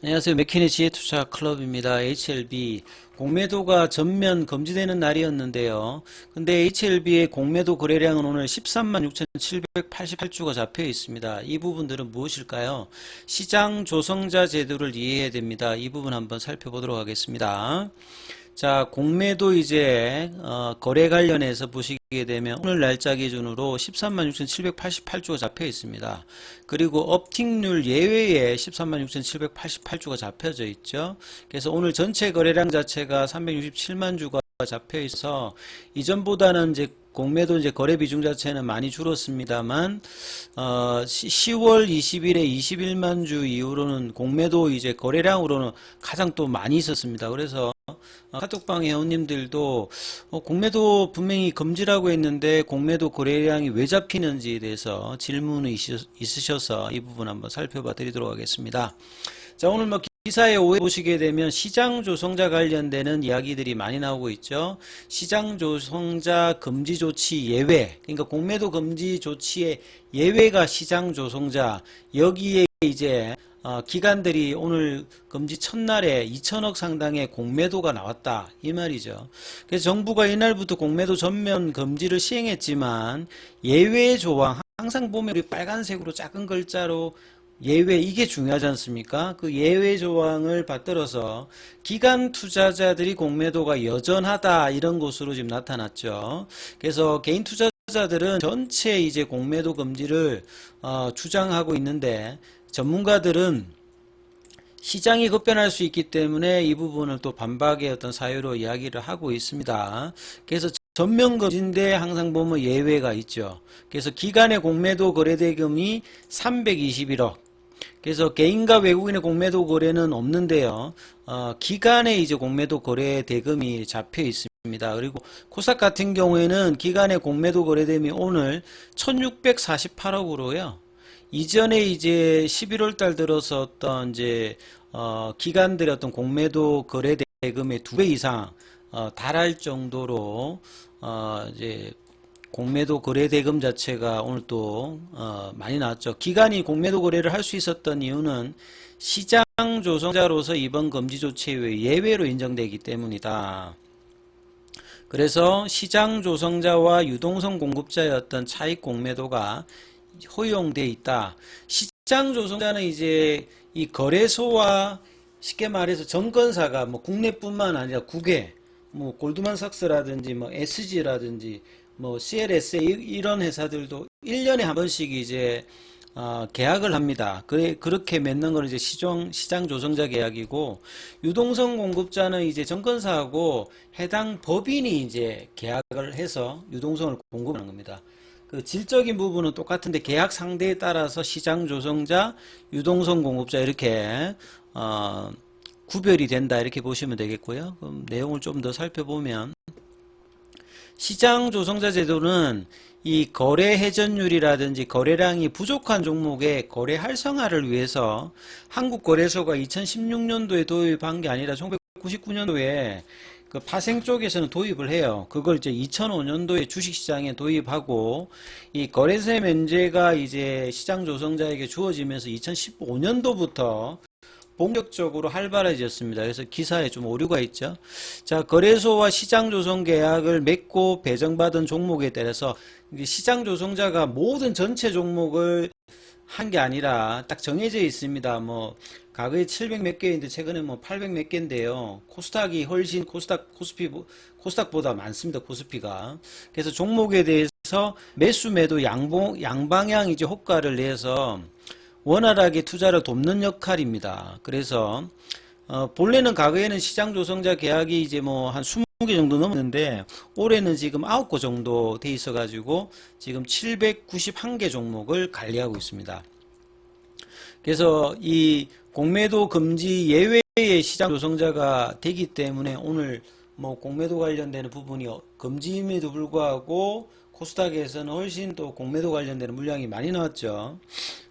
안녕하세요. 맥키니 지혜투자 클럽입니다. HLB 공매도가 전면 금지되는 날이었는데요. 근데 HLB의 공매도 거래량은 오늘 13만 6,788주가 잡혀 있습니다. 이 부분들은 무엇일까요? 시장 조성자 제도를 이해해야 됩니다. 이 부분 한번 살펴보도록 하겠습니다. 자, 공매도 이제 어, 거래 관련해서 보시게 되면 오늘 날짜 기준으로 13만 6,788주가 잡혀 있습니다. 그리고 업팅률 예외에 13만 6,788주가 잡혀져 있죠. 그래서 오늘 전체 거래량 자체가 367만 주가 잡혀 있어 이전보다는 이제 공매도 이제 거래 비중 자체는 많이 줄었습니다만 어 10월 20일에 21만 주 이후로는 공매도 이제 거래량으로는 가장 또 많이 있었습니다. 그래서 어, 카톡방 회원님들도 어, 공매도 분명히 금지라고 했는데 공매도 거래량이 왜 잡히는지에 대해서 질문이 있으- 있으셔서 이 부분 한번 살펴봐 드리도록 하겠습니다. 자, 오늘 뭐 기사에 오해 보시게 되면 시장 조성자 관련되는 이야기들이 많이 나오고 있죠. 시장 조성자 금지 조치 예외. 그러니까 공매도 금지 조치의 예외가 시장 조성자. 여기에 이제 어, 기관들이 오늘 금지 첫날에 2천억 상당의 공매도가 나왔다 이 말이죠. 그래서 정부가 이날부터 공매도 전면 금지를 시행했지만 예외 조항 항상 보면 우리 빨간색으로 작은 글자로 예외 이게 중요하지 않습니까? 그 예외 조항을 받들어서 기관 투자자들이 공매도가 여전하다 이런 것으로 지금 나타났죠. 그래서 개인 투자자들은 전체 이제 공매도 금지를 어, 주장하고 있는데 전문가들은 시장이 급변할 수 있기 때문에 이 부분을 또 반박의 어떤 사유로 이야기를 하고 있습니다. 그래서 전면 금지인데 항상 보면 예외가 있죠. 그래서 기간의 공매도 거래 대금이 321억. 그래서 개인과 외국인의 공매도 거래는 없는데요. 어, 기간에 이제 공매도 거래 대금이 잡혀 있습니다. 그리고 코스닥 같은 경우에는 기간의 공매도 거래 대금이 오늘 1648억으로요. 이전에 이제 11월 달 들어서 어떤 이제 어, 기관들의 어떤 공매도 거래 대금의 두 배 이상 어, 달할 정도로 어, 이제 공매도 거래 대금 자체가 오늘 또 어, 많이 나왔죠. 기관이 공매도 거래를 할 수 있었던 이유는 시장 조성자로서 이번 금지 조치의 예외로 인정되기 때문이다. 그래서 시장 조성자와 유동성 공급자의 어떤 차익 공매도가 허용돼 있다. 시장 조성자는 이제 이 거래소와 쉽게 말해서 정권사가 뭐 국내뿐만 아니라 국외 뭐 골드만삭스라든지 뭐 SG라든지 뭐 CLSA 이- 이런 회사들도 1년에 한 번씩 이제 어, 계약을 합니다. 그래, 그렇게 맺는 건 이제 시장, 시장 조성자 계약이고, 유동성 공급자는 이제 정권사하고 해당 법인이 이제 계약을 해서 유동성을 공급하는 겁니다. 그 질적인 부분은 똑같은데 계약 상대에 따라서 시장 조성자, 유동성 공급자 이렇게 어, 구별이 된다 이렇게 보시면 되겠고요. 그럼 내용을 좀 더 살펴보면 시장 조성자 제도는 이 거래 회전율이라든지 거래량이 부족한 종목의 거래 활성화를 위해서 한국거래소가 2016년도에 도입한 게 아니라 1999년도에 그 파생 쪽에서는 도입을 해요. 그걸 이제 2005년도에 주식시장에 도입하고 이 거래세 면제가 이제 시장 조성자에게 주어지면서 2015년도부터 본격적으로 활발해졌습니다. 그래서 기사에 좀 오류가 있죠. 자, 거래소와 시장 조성 계약을 맺고 배정받은 종목에 따라서 시장 조성자가 모든 전체 종목을 한 게 아니라 딱 정해져 있습니다. 뭐 과거에 700 몇 개인데 최근에 뭐 800 몇 개인데요. 코스닥이 훨씬 코스닥 코스피 코스닥보다 많습니다. 코스피가. 그래서 종목에 대해서 매수 매도 양봉 양방향 이제 호가를 내서 원활하게 투자를 돕는 역할입니다. 그래서 어, 본래는 과거에는 시장 조성자 계약이 이제 뭐 한 20개 정도 넘었는데 올해는 지금 9개 정도 돼 있어 가지고 지금 791개 종목을 관리하고 있습니다. 그래서 이 공매도 금지 예외의 시장 조성자가 되기 때문에 오늘 뭐 공매도 관련되는 부분이 금지임에도 불구하고 코스닥에서는 훨씬 또 공매도 관련되는 물량이 많이 나왔죠.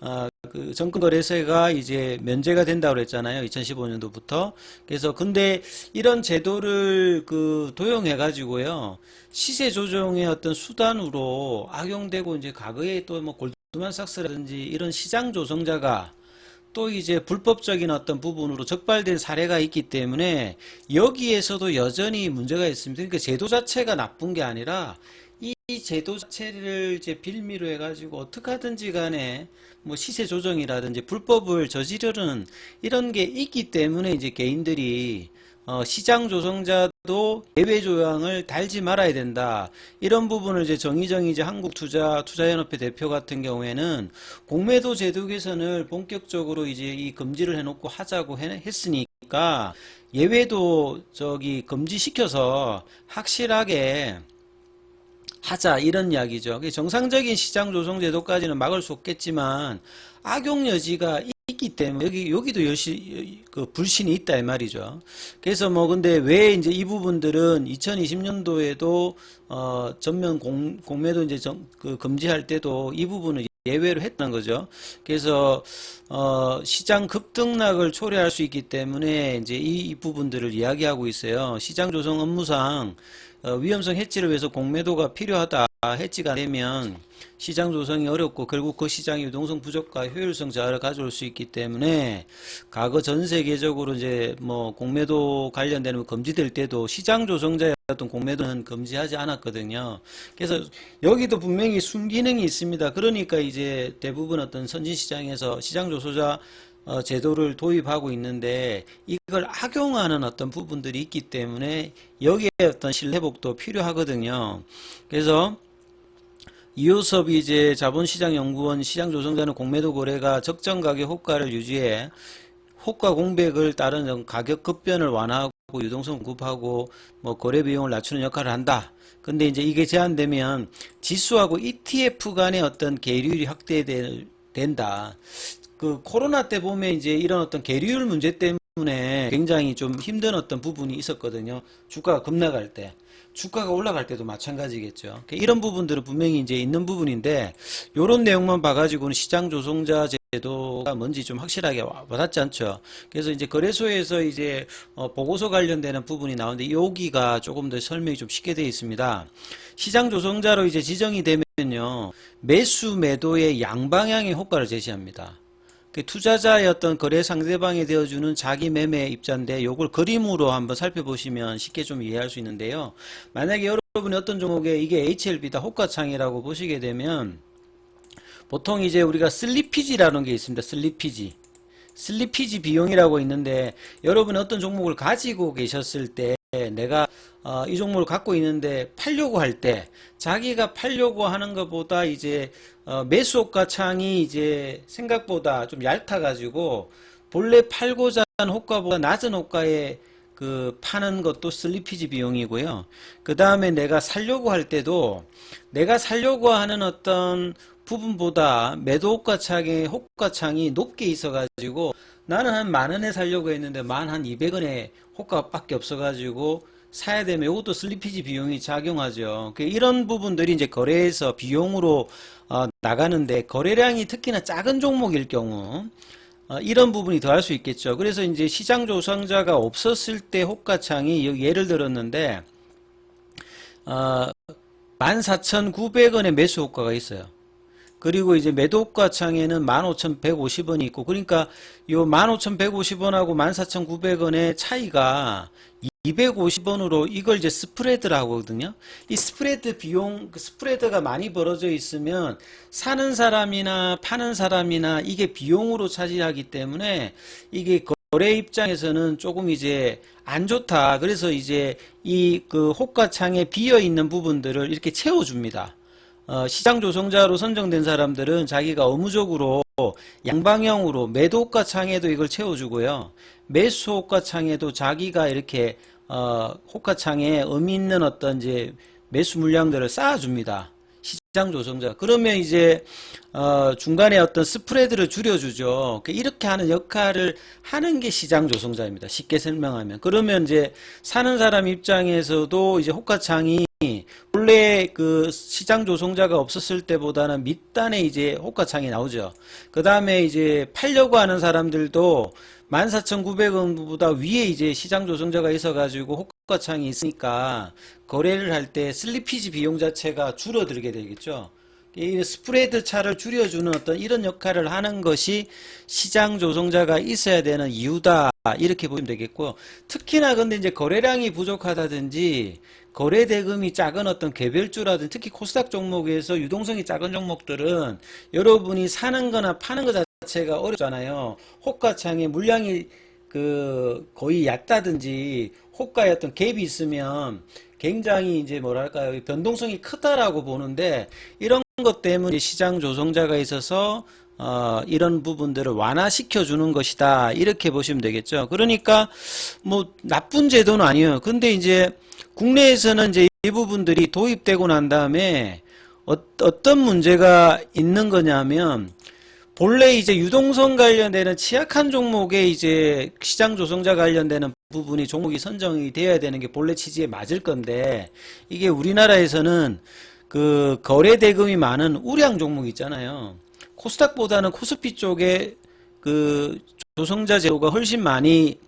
아, 그 정권거래세가 이제 면제가 된다고 그랬잖아요. 2015년도부터. 그래서 근데 이런 제도를 그 도용해 가지고요. 시세 조정의 어떤 수단으로 악용되고 이제 과거에 또 뭐 골드만삭스라든지 이런 시장 조성자가 또 이제 불법적인 어떤 부분으로 적발된 사례가 있기 때문에 여기에서도 여전히 문제가 있습니다. 그러니까 제도 자체가 나쁜 게 아니라 이 제도 자체를 이제 빌미로 해가지고 어떻게 하든지 간에 뭐 시세 조정이라든지 불법을 저지르는 이런 게 있기 때문에 이제 개인들이 어, 시장 조성자도 예외 조항을 달지 말아야 된다. 이런 부분을 이제 정의정이 이제 한국투자 투자연합회 대표 같은 경우에는 공매도 제도 개선을 본격적으로 이제 이 금지를 해놓고 하자고 해- 했으니까 예외도 저기 금지시켜서 확실하게 하자 이런 이야기죠. 정상적인 시장 조성 제도까지는 막을 수 없겠지만 악용 여지가 있기 때문에 여기 여기도 여시 그 불신이 있다 이 말이죠. 그래서 뭐 근데 왜 이제 이 부분들은 2020년도에도 어 전면 공 공매도 이제 정, 그 금지할 때도 이 부분을 예외로 했다는 거죠. 그래서 어 시장 급등락을 초래할 수 있기 때문에 이제 이, 이 부분들을 이야기하고 있어요. 시장 조성 업무상 어, 위험성 해지를 위해서 공매도가 필요하다. 해지가 안 되면 시장 조성이 어렵고 결국 그 시장의 유동성 부족과 효율성 저하를 가져올 수 있기 때문에 과거 전 세계적으로 이제 뭐 공매도 관련되는 거 금지될 때도 시장 조성자의 어떤 공매도는 금지하지 않았거든요. 그래서 여기도 분명히 순기능이 있습니다. 그러니까 이제 대부분 어떤 선진 시장에서 시장 조소자 어, 제도를 도입하고 있는데 이걸 악용하는 어떤 부분들이 있기 때문에 여기에 어떤 신뢰복도 필요하거든요. 그래서 이호섭이 이제 자본시장연구원 시장조성자는 공매도 거래가 적정 가격 호가를 유지해 호가 공백을 따른 가격 급변을 완화하고 유동성 공급하고 뭐 거래 비용을 낮추는 역할을 한다. 근데 이제 이게 제한되면 지수하고 ETF 간의 어떤 계율이 확대된다. 그 코로나 때 보면 이제 이런 어떤 계류율 문제 때문에 굉장히 좀 힘든 어떤 부분이 있었거든요. 주가가 급락할 때. 주가가 올라갈 때도 마찬가지겠죠. 이런 부분들은 분명히 이제 있는 부분인데, 요런 내용만 봐가지고는 시장 조성자 제도가 뭔지 좀 확실하게 와- 와닿지 않죠. 그래서 이제 거래소에서 이제 어, 보고서 관련되는 부분이 나오는데, 여기가 조금 더 설명이 좀 쉽게 되어 있습니다. 시장 조성자로 이제 지정이 되면요, 매수 매도의 양방향의 효과를 제시합니다. 그 투자자의 어떤 거래 상대방이 되어주는 자기 매매 입자인데 요걸 그림으로 한번 살펴보시면 쉽게 좀 이해할 수 있는데요. 만약에 여러분이 어떤 종목에 이게 HLB다 호가창이라고 보시게 되면 보통 이제 우리가 슬리피지라는 게 있습니다. 슬리피지. 슬리피지 비용이라고 있는데 여러분이 어떤 종목을 가지고 계셨을 때 내가 어, 이 종목을 갖고 있는데 팔려고 할 때 자기가 팔려고 하는 것보다 이제 어, 매수호가 창이 이제 생각보다 좀 얇아 가지고 본래 팔고자 하는 호가보다 낮은 호가에 그 파는 것도 슬리피지 비용이고요. 그 다음에 내가 살려고 할 때도 내가 살려고 하는 어떤 부분보다 매도 호가창의 호가창이 높게 있어가지고 나는 한 만 원에 살려고 했는데 만 한 200원에 호가밖에 없어가지고 사야 되면 이것도 슬리피지 비용이 작용하죠. 그 이런 부분들이 이제 거래에서 비용으로 어, 나가는데 거래량이 특히나 작은 종목일 경우 어, 이런 부분이 더할 수 있겠죠. 그래서 이제 시장 조성자가 없었을 때 호가창이 예를 들었는데 어, 14,900원의 매수 호가가 있어요. 그리고 이제 매도가 창에는 15,150원이 있고 그러니까 요 15,150원하고 14,900원의 차이가 250원으로 이걸 이제 스프레드라고 하거든요. 이 스프레드 비용, 그 스프레드가 많이 벌어져 있으면 사는 사람이나 파는 사람이나 이게 비용으로 차지하기 때문에 이게 거래 입장에서는 조금 이제 안 좋다. 그래서 이제 이 그 호가창에 비어 있는 부분들을 이렇게 채워줍니다. 어, 시장 조성자로 선정된 사람들은 자기가 의무적으로 양방향으로 매도가 창에도 이걸 채워주고요. 매수 호가 창에도 자기가 이렇게 어, 호가 창에 의미 있는 어떤 이제 매수 물량들을 쌓아줍니다. 시장 조성자. 그러면 이제 어, 중간에 어떤 스프레드를 줄여주죠. 그 이렇게 하는 역할을 하는 게 시장 조성자입니다. 쉽게 설명하면. 그러면 이제 사는 사람 입장에서도 이제 호가창이 원래 그 시장 조성자가 없었을 때보다는 밑단에 이제 호가창이 나오죠. 그 다음에 이제 팔려고 하는 사람들도 14,900원보다 위에 이제 시장 조성자가 있어가지고 호가창이 있으니까 거래를 할 때 슬리피지 비용 자체가 줄어들게 되겠죠. 이 스프레드 차를 줄여주는 어떤 이런 역할을 하는 것이 시장 조성자가 있어야 되는 이유다 이렇게 보시면 되겠고 특히나 근데 이제 거래량이 부족하다든지 거래 대금이 작은 어떤 개별주라든지 특히 코스닥 종목에서 유동성이 작은 종목들은 여러분이 사는 거나 파는 것 자체가 어렵잖아요. 호가창에 물량이 그 거의 얕다든지 호가에 어떤 갭이 있으면 굉장히 이제 뭐랄까요 변동성이 크다라고 보는데 이런 것 때문에 시장 조성자가 있어서 어, 이런 부분들을 완화시켜 주는 것이다 이렇게 보시면 되겠죠. 그러니까 뭐 나쁜 제도는 아니에요. 근데 이제 국내에서는 이제 이 부분들이 도입되고 난 다음에 어, 어떤 문제가 있는 거냐면 본래 이제 유동성 관련되는 취약한 종목에 이제 시장 조성자 관련되는 부분이 종목이 선정이 되어야 되는 게 본래 취지에 맞을 건데 이게 우리나라에서는 그 거래 대금이 많은 우량 종목 있잖아요. 코스닥보다는 코스피 쪽에 그 조성자 제도가 훨씬 많이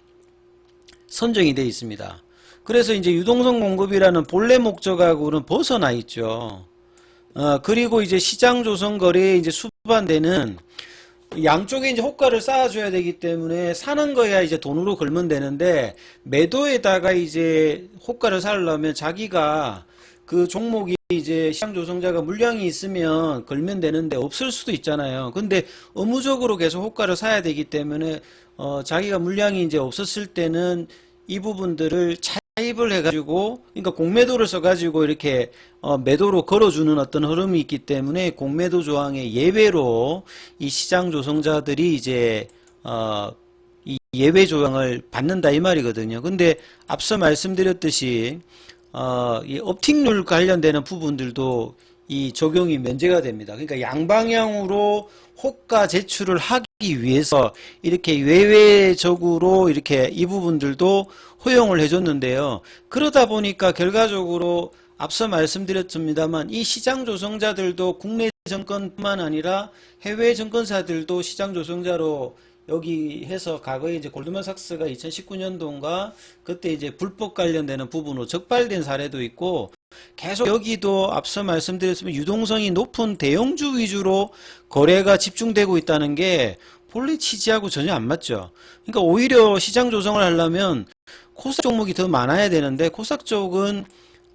선정이 되어 있습니다. 그래서 이제 유동성 공급이라는 본래 목적하고는 벗어나 있죠. 어, 그리고 이제 시장 조성 거래에 이제 수반되는 양쪽에 이제 호가를 쌓아줘야 되기 때문에 사는 거야 이제 돈으로 걸면 되는데 매도에다가 이제 호가를 살려면 자기가 그 종목이 이제 시장 조성자가 물량이 있으면 걸면 되는데 없을 수도 있잖아요. 근데 의무적으로 계속 호가를 사야 되기 때문에 어 자기가 물량이 이제 없었을 때는 이 부분들을 차입을 해가지고 그러니까 공매도를 써가지고 이렇게 어 매도로 걸어주는 어떤 흐름이 있기 때문에 공매도 조항의 예외로 이 시장 조성자들이 이제 어 이 예외 조항을 받는다 이 말이거든요. 근데 앞서 말씀드렸듯이 어, 이 업틱률 관련되는 부분들도 이 적용이 면제가 됩니다. 그러니까 양방향으로 호가 제출을 하기 위해서 이렇게 외외적으로 이렇게 이 부분들도 허용을 해줬는데요. 그러다 보니까 결과적으로 앞서 말씀드렸습니다만 이 시장 조성자들도 국내 정권뿐만 아니라 해외 정권사들도 시장 조성자로 여기 해서 과거에 이제 골드만삭스가 2019년도인가 그때 이제 불법 관련되는 부분으로 적발된 사례도 있고 계속 여기도 앞서 말씀드렸지만 유동성이 높은 대형주 위주로 거래가 집중되고 있다는 게 본래 취지하고 전혀 안 맞죠. 그러니까 오히려 시장 조성을 하려면 코스닥 종목이 더 많아야 되는데 코스닥 쪽은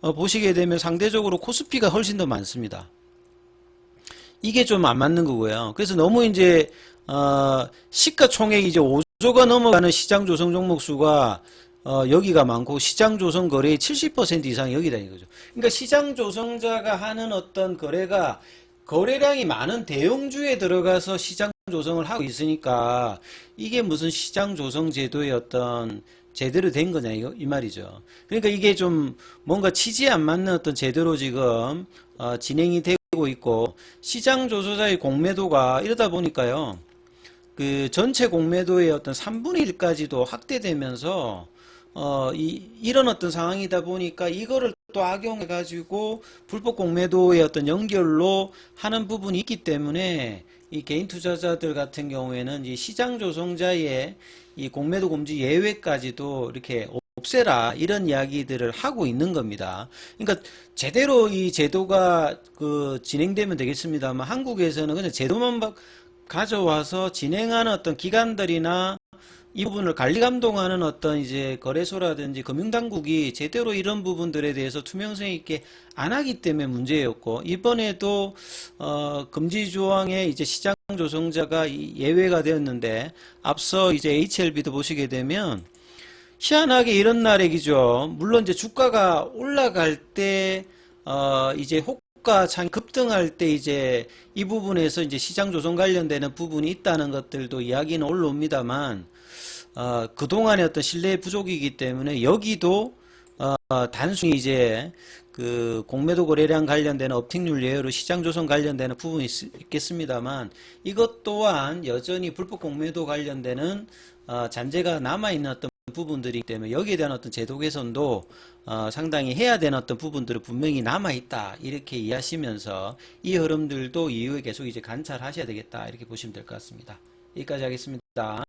어, 보시게 되면 상대적으로 코스피가 훨씬 더 많습니다. 이게 좀 안 맞는 거고요. 그래서 너무 이제 어, 시가총액이 이제 5조가 넘어가는 시장 조성 종목 수가 어, 여기가 많고 시장 조성 거래의 70% 이상이 여기다 이거죠. 그러니까 시장 조성자가 하는 어떤 거래가 거래량이 많은 대형주에 들어가서 시장 조성을 하고 있으니까 이게 무슨 시장 조성 제도의 어떤 제대로 된 거냐 이거 이 말이죠. 그러니까 이게 좀 뭔가 취지에 안 맞는 어떤 제대로 지금 어, 진행이 되고 있고 시장 조소자의 공매도가 이러다 보니까요. 그 전체 공매도의 어떤 3분의 1까지도 확대되면서 어, 이, 이런 어떤 상황이다 보니까 이거를 또 악용해 가지고 불법 공매도의 어떤 연결로 하는 부분이 있기 때문에 이 개인 투자자들 같은 경우에는 이 시장 조성자의 이 공매도 금지 예외까지도 이렇게 없애라 이런 이야기들을 하고 있는 겁니다. 그러니까 제대로 이 제도가 그 진행되면 되겠습니다만 한국에서는 그냥 제도만 바- 가져와서 진행하는 어떤 기관들이나 이 부분을 관리 감독하는 어떤 이제 거래소라든지 금융당국이 제대로 이런 부분들에 대해서 투명성 있게 안 하기 때문에 문제였고 이번에도 어 금지 조항에 이제 시장 조성자가 이 예외가 되었는데 앞서 이제 HLB도 보시게 되면 희한하게 이런 날이죠. 물론 이제 주가가 올라갈 때, 어, 이제 호가 창 급등할 때 이제 이 부분에서 이제 시장 조성 관련되는 부분이 있다는 것들도 이야기는 올라옵니다만, 어, 그동안의 어떤 신뢰 부족이기 때문에 여기도, 어, 단순히 이제 그 공매도 거래량 관련되는 업틱률 예외로 시장 조성 관련되는 부분이 있- 있겠습니다만 이것 또한 여전히 불법 공매도 관련되는 어, 잔재가 남아있는 어떤 부분들이기 때문에 여기에 대한 어떤 제도 개선도 어, 상당히 해야 되는 어떤 부분들은 분명히 남아 있다 이렇게 이해하시면서 이 흐름들도 이후에 계속 이제 관찰하셔야 되겠다 이렇게 보시면 될 것 같습니다. 여기까지 하겠습니다.